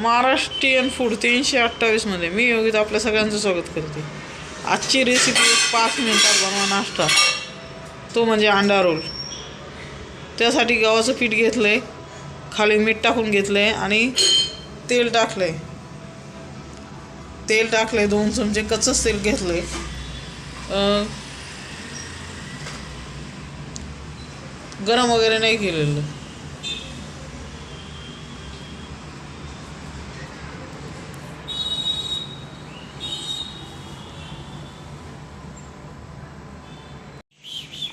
Maharashtrian food तीनशे अठ्ठावीसमध्ये मी योगिता आपल्या सगळ्यांचं स्वागत करते. आजची रेसिपी एक पाच मिनिटात बनवा नाश्ता. तो म्हणजे अंडा रोल त्यासाठी गव्हाचं पीठ घेतलं आहे खाली मीठ टाकून घेतलं आहे आणि तेल टाकलं आहे तेल टाकलं आहे दोन चमचे कच्चंच तेल घेतलं आहे गरम वगैरे नाही केलेलं.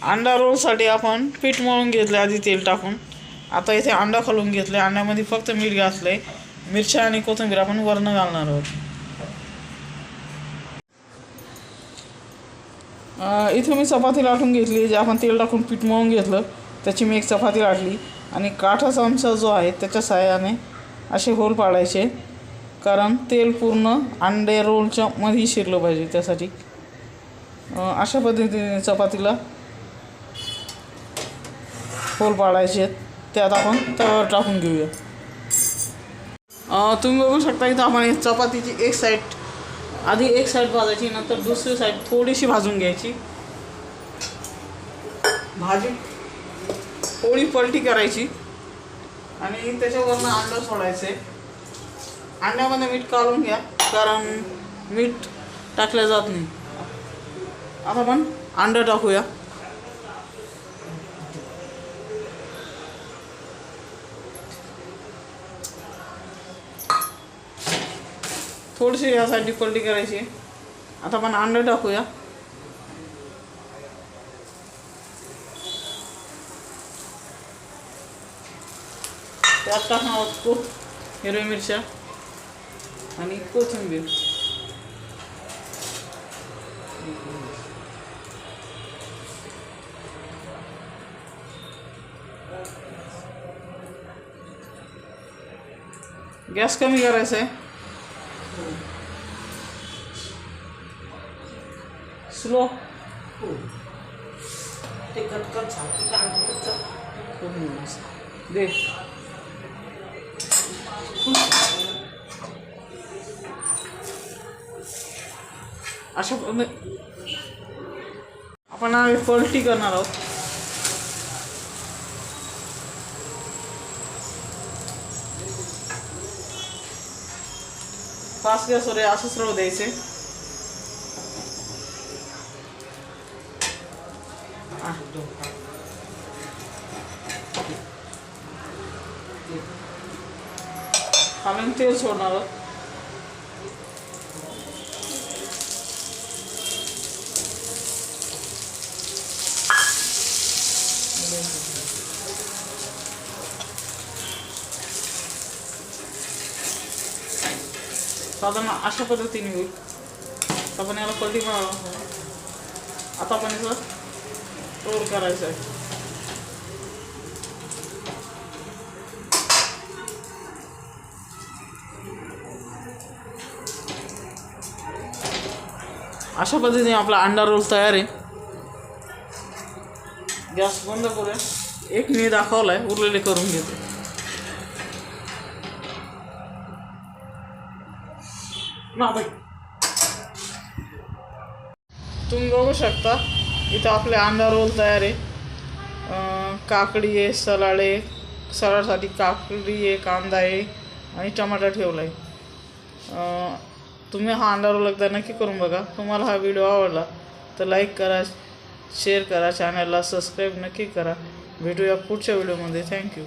अंडा रोलसाठी आपण पीठ मळून घेतले आधी तेल टाकून. आता इथे अंडा खालून घेतले अंड्यामध्ये फक्त मीठ घातलं आहे मिरच्या आणि कोथिंबीर आपण वरणं घालणार आहोत. इथे मी चपाती लाटून घेतली जे आपण तेल टाकून पीठ मळून घेतलं त्याची मी एक चपाती लाटली. आणि काठा चमचा जो आहे त्याच्या साह्याने असे होल पाडायचे. कारण तेल पूर्ण अंडे रोलच्या मध्ये शिरलं पाहिजे त्यासाठी. अशा पद्धतीने चपातीला होल पाडायचे आहेत त्यात आपण तव्यावर टाकून घेऊया. तुम्ही बघू शकता इथं आपण चपातीची एक साईड आधी एक साईड भाजायची नंतर दुसरी साईड थोडीशी भाजून घ्यायची. भाजी पोळी पलटी करायची. आणि त्याच्यावरनं अंडं सोडायचे. अंड्यामध्ये मीठ काढून घ्या कारण मीठ टाकलं जात नाही. आता आपण अंडं टाकूया. थोडीशी यासाठी पलटी करायची. आता आपण अंडं टाकूया. त्यात टाकणार आहोत को हिरव्या मिरच्या आणि कोथिंबीर. गॅस कमी करायचा आहे स्लो दे अशा पद्धती आपण आता पलटी करणार आहोत फास्ट गॅसवर हे असंच राहू द्यायचे खालून तेल सोडणार आहोत साधारण अशा पद्धतीने होईल आता आपण याला करायचं आहे. अशा पद्धतीने आपला अंडा रोल तयार आहे. गॅस बंद करूया. एक मी दाखवलाय उरलेले करून घेतो. ना बाई. तुम्ही बघू शकता इथं आपले अंडा रोल तयार आहे. काकडी आहे सलाड आहे. सलाडसाठी काकडी आहे कांदा आहे आणि टमाटा ठेवला आहे तुम्ही हा अंडा रोल एकदा नक्की करून बघा. तुम्हाला हा व्हिडिओ आवडला तर लाईक करा शेअर करा चॅनलला सबस्क्राईब नक्की करा. भेटूया पुढच्या व्हिडिओमध्ये. थँक्यू